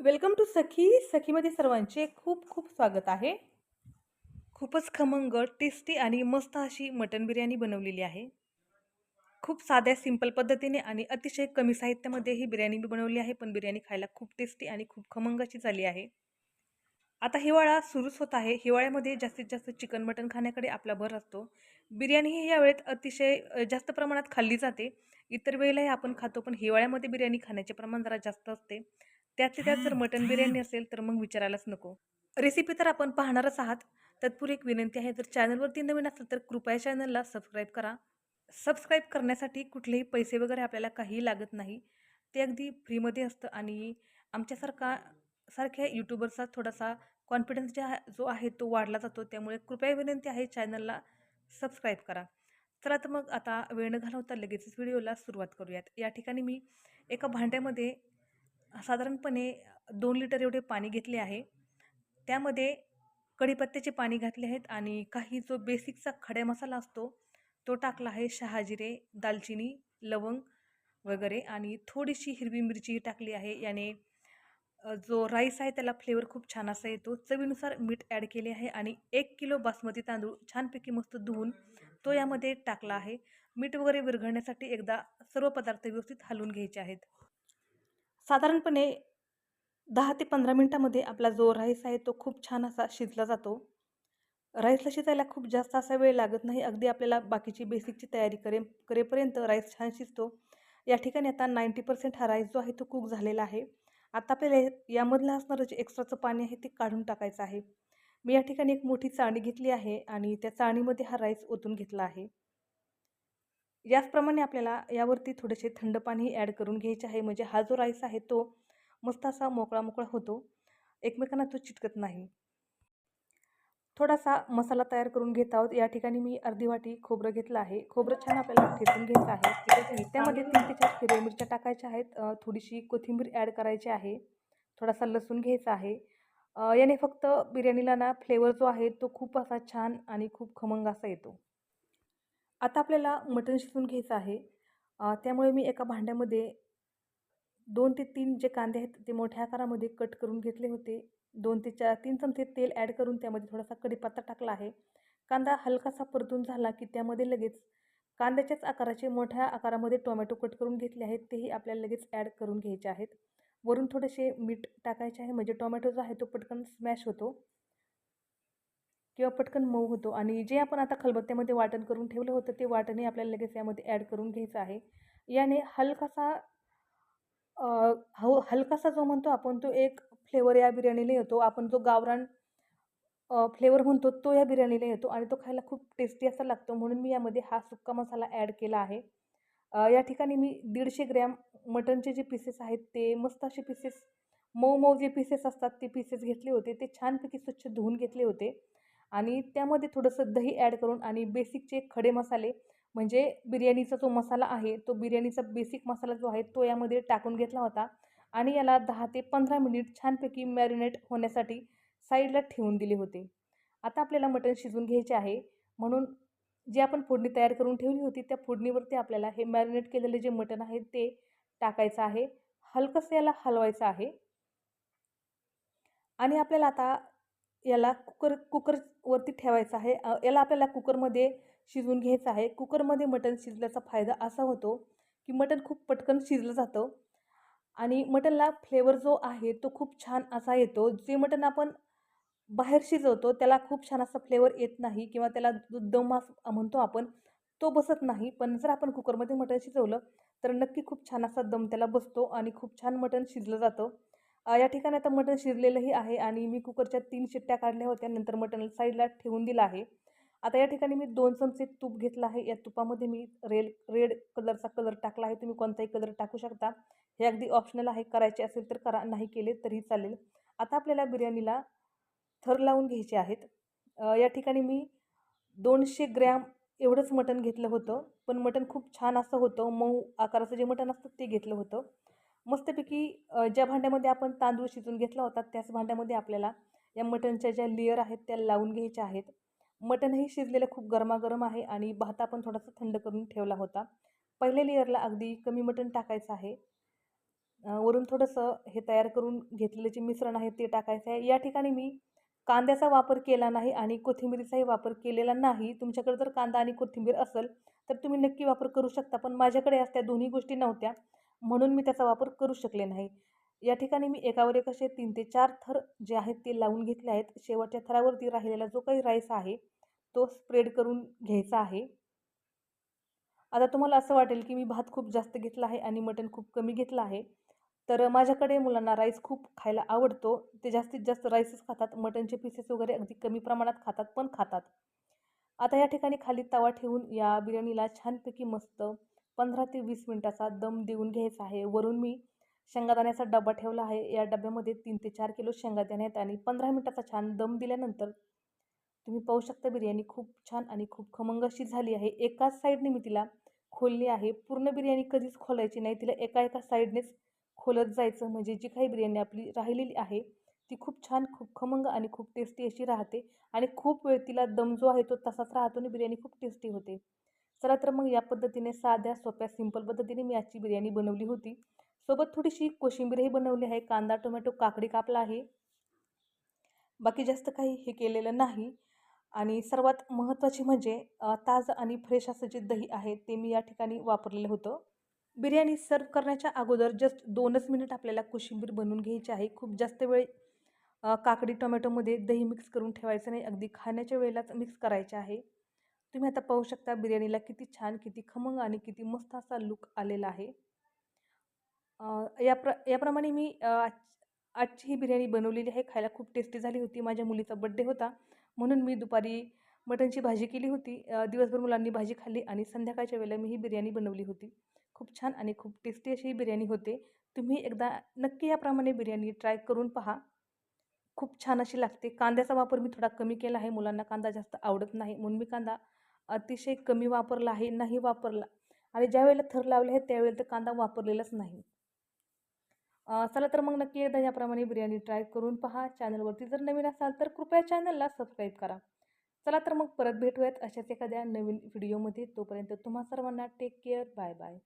Welcome to सखी. सखीमध्ये सर्वांचे खूप खूप स्वागत आहे. खूपच खमंग टेस्टी आणि मस्त अशी मटन बिर्याणी बनवलेली आहे. खूप साध्या सिंपल पद्धतीने आणि अतिशय कमी साहित्यामध्ये ही बिर्याणी मी बनवली आहे पण बिर्याणी खायला खूप टेस्टी आणि खूप खमंगाची झाली आहे. आता हिवाळा सुरूच होत आहे. हिवाळ्यामध्ये जास्तीत जास्त चिकन मटन खाण्याकडे आपला भर असतो. बिर्याणी ही या वेळेत अतिशय जास्त प्रमाणात खाल्ली जाते. इतर वेळेलाही आपण खातो पण हिवाळ्यामध्ये बिर्याणी खाण्याचे प्रमाण जरा जास्त असते. त्यातल्या त्यात जर मटन बिर्याणी असेल तर मग विचारायलाच नको. रेसिपी तर आपण पाहणारच आहात. तत्पूर्वी एक विनंती आहे जर चॅनलवरती नवीन असेल तर कृपया चॅनलला सबस्क्राईब करा. सबस्क्राईब करण्यासाठी कुठलेही पैसे वगैरे आपल्याला काहीही लागत नाही. ते अगदी फ्रीमध्ये असतं आणि आमच्यासारखा सारख्या यूट्यूबरचा थोडासा कॉन्फिडन्स ज्या जो आहे तो वाढला जातो. त्यामुळे कृपया विनंती आहे चॅनलला सबस्क्राईब करा. चला तर मग आता वेळ न घालवता लगेचच व्हिडिओला सुरुवात करूयात. या ठिकाणी मी एका भांड्यामध्ये साधारणपणे दोन लिटर एवढे पाणी घेतले आहे. त्यामध्ये कढीपत्त्याचे पाणी घातले आहेत आणि काही जो बेसिकचा खड्या मसाला असतो तो टाकला आहे शहाजिरे दालचिनी लवंग वगैरे आणि थोडीशी हिरवी मिरची टाकली आहे. याने जो राईस आहे त्याला फ्लेवर खूप छान असा येतो. चवीनुसार मीठ ॲड केले आहे आणि एक किलो बासमती तांदूळ छानपैकी मस्त धुवून तो यामध्ये टाकला आहे. मीठ वगैरे विरघळण्यासाठी एकदा सर्व पदार्थ व्यवस्थित हलवून घ्यायचे आहेत. साधारणपणे दहा ते पंधरा मिनटामध्ये आपला जो राईस आहे तो खूप छान असा शिजला जातो. राईसला शिजायला खूप जास्त असा वेळ लागत नाही. अगदी आपल्याला बाकीची बेसिकची तयारी करे करेपर्यंत राईस छान शिजतो. या ठिकाणी आता नाईंटी पर्सेंट हा राईस जो आहे तो कुक झालेला आहे. आता आपल्याला यामधलं असणारं जे एक्स्ट्राचं पाणी आहे ते काढून टाकायचं आहे. मी या ठिकाणी एक मोठी चाळणी घेतली आहे आणि त्या चाळणीमध्ये हा राईस ओतून घेतला आहे. याचप्रमाणे आपल्याला यावरती थोडेसे थंड पाणी ॲड करून घ्यायचे आहे. म्हणजे हा जो राईस आहे तो मस्त असा मोकळा मोकळा होतो. एकमेकांना तो चिटकत नाही. थोडासा मसाला तयार करून घेत आहोत. या ठिकाणी मी अर्धी वाटी खोबरं घेतलं आहे. खोबरं छान आपल्याला ठेचून घ्यायचं आहे. त्यामध्ये तीन ते चार हिरव्या मिरच्या टाकायच्या आहेत. थोडीशी कोथिंबीर ॲड करायची आहे. थोडासा लसूण घ्यायचा आहे. याने फक्त बिर्याणीला ना फ्लेवर जो आहे तो खूप असा छान आणि खूप खमंग असा येतो. आता आपल्याला मटण शिजवून घ्यायचं आहे. त्यामुळे मी एका भांड्यामध्ये दोन ते तीन जे कांदे आहेत ते मोठ्या आकारामध्ये कट करून घेतले होते. दोन ते चार तीन चमचे तेल ॲड करून त्यामध्ये थोडासा कढीपत्ता टाकला आहे. कांदा हलकासा परतून झाला की त्यामध्ये लगेच कांद्याच्याच आकाराचे मोठ्या आकारामध्ये टोमॅटो कट करून घेतले आहेत तेही आपल्याला लगेच ॲड करून घ्यायचे आहेत. वरून थोडेसे मीठ टाकायचे आहे म्हणजे टोमॅटो जो आहे तो पटकन स्मॅश होतो. किंवा पटकन मऊ होतो. आणि जे आपण आता खलबत्त्यामध्ये वाटण करून ठेवलं होतं ते वाटणही आपल्याला लगेच यामध्ये ॲड करून घ्यायचं आहे. याने हलकासा हो हलकासा जो म्हणतो आपण तो एक फ्लेवर या बिर्याणीला येतो. आपण जो गावरान फ्लेवर म्हणतो तो या बिर्याणीला येतो आणि तो खायला खूप टेस्टी असा लागतो. म्हणून मी यामध्ये हा सुक्का मसाला ॲड केला आहे. या ठिकाणी मी दीडशे ग्रॅम मटनचे जे पीसेस आहेत ते मस्त असे पीसेस मऊ मऊ जे पीसेस असतात ते पीसेस घेतले होते. ते छानपैकी स्वच्छ धुवून घेतले होते. आणि त्यामध्ये थोडंसं दही ॲड करून आणि बेसिकचे खडे मसाले म्हणजे बिर्याणीचा जो मसाला आहे तो बिर्याणीचा बेसिक मसाला जो आहे तो यामध्ये टाकून घेतला होता. आणि याला दहा ते पंधरा मिनिट छानपैकी मॅरिनेट होण्यासाठी साईडला ठेवून दिले होते. आता आपल्याला मटण शिजवून घ्यायचे आहे. म्हणून जी आपण फोडणी तयार करून ठेवली होती त्या फोडणीवरती आपल्याला हे मॅरिनेट केलेले जे मटण आहे ते टाकायचं आहे. हलकंसं याला हलवायचं आहे. आणि आपल्याला आता याला कुकर कुकरवरती ठेवायचं आहे. याला आपल्याला कुकरमध्ये शिजवून घ्यायचं आहे. कुकरमध्ये मटण शिजल्याचा फायदा असा होतो की मटण खूप पटकन शिजलं जातं आणि मटणला फ्लेवर जो आहे तो खूप छान असा येतो. जे मटण आपण बाहेर शिजवतो त्याला खूप छान असा फ्लेवर येत नाही किंवा त्याला जो दम म्हणतो आपण तो बसत नाही. पण जर आपण कुकरमध्ये मटण शिजवलं तर नक्की खूप छान असा दम त्याला बसतो आणि खूप छान मटण शिजलं जातं. या ठिकाणी आता मटण शिरलेलंही आहे आणि मी कुकरच्या तीन शिट्ट्या काढल्या होत्या. नंतर मटण साईडला ठेवून दिलं आहे. आता या ठिकाणी मी दोन चमचे तूप घेतलं आहे. या तुपामध्ये मी रेड रेड कलरचा कलर टाकला आहे. तुम्ही कोणताही कलर टाकू शकता. हे अगदी ऑप्शनल आहे. करायचे असेल तर करा. नाही केले तरी चालेल. आता आपल्याला बिर्याणीला थर लावून घ्यायचे आहेत. या ठिकाणी मी दोनशे ग्रॅम एवढंच मटण घेतलं होतं. पण मटण खूप छान असं होतं. मऊ आकाराचं जे मटण असतं ते घेतलं होतं. मस्तपैकी ज्या भांड्यामध्ये आपण तांदूळ शिजून घेतला होता त्याच भांड्यामध्ये आपल्याला या मटणच्या ज्या लेअर आहेत त्या लावून घ्यायच्या आहेत. मटणही शिजलेलं खूप गरमागरम आहे आणि भात आपण थोडासा थंड करून ठेवला होता. पहिल्या लेअरला अगदी कमी मटण टाकायचं आहे. वरून थोडंसं हे तयार करून घेतलेलं जे मिश्रण आहे ते टाकायचं आहे. या ठिकाणी मी कांद्याचा वापर केला नाही आणि कोथिंबीरीचाही वापर केलेला नाही. तुमच्याकडे जर कांदा आणि कोथिंबीर असेल तर तुम्ही नक्की वापर करू शकता. पण माझ्याकडे आज त्या दोन्ही गोष्टी नव्हत्या. म्हणून मी त्याचा वापर करू शकले नाही. या ठिकाणी मी एकावर एक असे तीन ते चार थर जे आहेत ते लावून घेतले आहेत. शेवटच्या थरावरती राहिलेला जो काही राईस आहे तो स्प्रेड करून घ्यायचा आहे. आता तुम्हाला असं वाटेल की मी भात खूप जास्त घेतला आहे आणि मटण खूप कमी घेतलं आहे. तर माझ्याकडे मुलांना राईस खूप खायला आवडतो. ते जास्तीत जास्त राईसच खातात. मटणचे पीसेस वगैरे अगदी कमी प्रमाणात खातात पण खातात. आता या ठिकाणी खाली तवा ठेवून या बिर्याणीला छानपैकी मस्त पंधरा ते वीस मिनटाचा दम देऊन घ्यायचा आहे. वरून मी शेंगादाण्याचा डबा ठेवला आहे. या डब्यामध्ये तीन ते चार किलो शेंगादाणे आहेत आणि पंधरा मिनटाचा छान दम दिल्यानंतर तुम्ही पाहू शकता बिर्याणी खूप छान आणि खूप खमंग अशी झाली आहे. एकाच साईडने मी तिला खोलली आहे. पूर्ण बिर्याणी कधीच खोलायची नाही. तिला एका एका साईडनेच खोलत जायचं म्हणजे जी काही बिर्याणी आपली राहिलेली आहे ती खूप छान खूप खमंग आणि खूप टेस्टी अशी राहते. आणि खूप वेळ तिला दम जो आहे तो तसाच राहतो आणि बिर्याणी खूप टेस्टी होते. चला तर मग या पद्धतीने साध्या सोप्या सिंपल पद्धतीने मी आजची बिर्याणी बनवली होती. सोबत थोडीशी कोशिंबीरही बनवली आहे. कांदा टोमॅटो काकडी कापला आहे. बाकी जास्त काही हे केलेलं नाही. आणि सर्वात महत्त्वाची म्हणजे ताज ताजं आणि फ्रेश असं जे दही आहे ते मी या ठिकाणी वापरलेलं होतं. बिर्याणी सर्व करण्याच्या अगोदर जस्ट दोनच मिनिट आपल्याला कोशिंबीर बनवून घ्यायची आहे. खूप जास्त वेळ काकडी टोमॅटोमध्ये दही मिक्स करून ठेवायचं नाही. अगदी खाण्याच्या वेळेलाच मिक्स करायचे आहे. तुम्ही आता पाहू शकता बिर्याणीला किती छान किती खमंग आणि किती मस्त असा लुक आलेला आहे. या प्र याप्रमाणे मी आज आजची ही बिर्याणी बनवलेली आहे. खायला खूप टेस्टी झाली होती. माझ्या मुलीचा बड्डे होता. म्हणून मी दुपारी मटणची भाजी केली होती. दिवसभर मुलांनी भाजी खाल्ली आणि संध्याकाळच्या वेळेला मी ही बिर्याणी बनवली होती. खूप छान आणि खूप टेस्टी अशी ही बिर्याणी होते. तुम्ही एकदा नक्की याप्रमाणे बिर्याणी ट्राय करून पहा. खूप छान अशी लागते. कांद्याचा वापर मी थोडा कमी केला आहे. मुलांना कांदा जास्त आवडत नाही. म्हणून मी कांदा अतिशय कमी वापरला आहे नाही वापरला. आणि ज्या वेळेला थर लावले आहेत त्यावेळेला तर कांदा वापरलेलाच नाही. चला तर मग नक्की एकदा याप्रमाणे बिर्याणी ट्राय करून पहा. चॅनलवरती जर नवीन असाल तर कृपया चॅनलला सबस्क्राईब करा. चला तर मग परत भेटूयात अशाच एखाद्या नवीन व्हिडिओमध्ये. तोपर्यंत तुम्हा सर्वांना टेक केअर बाय बाय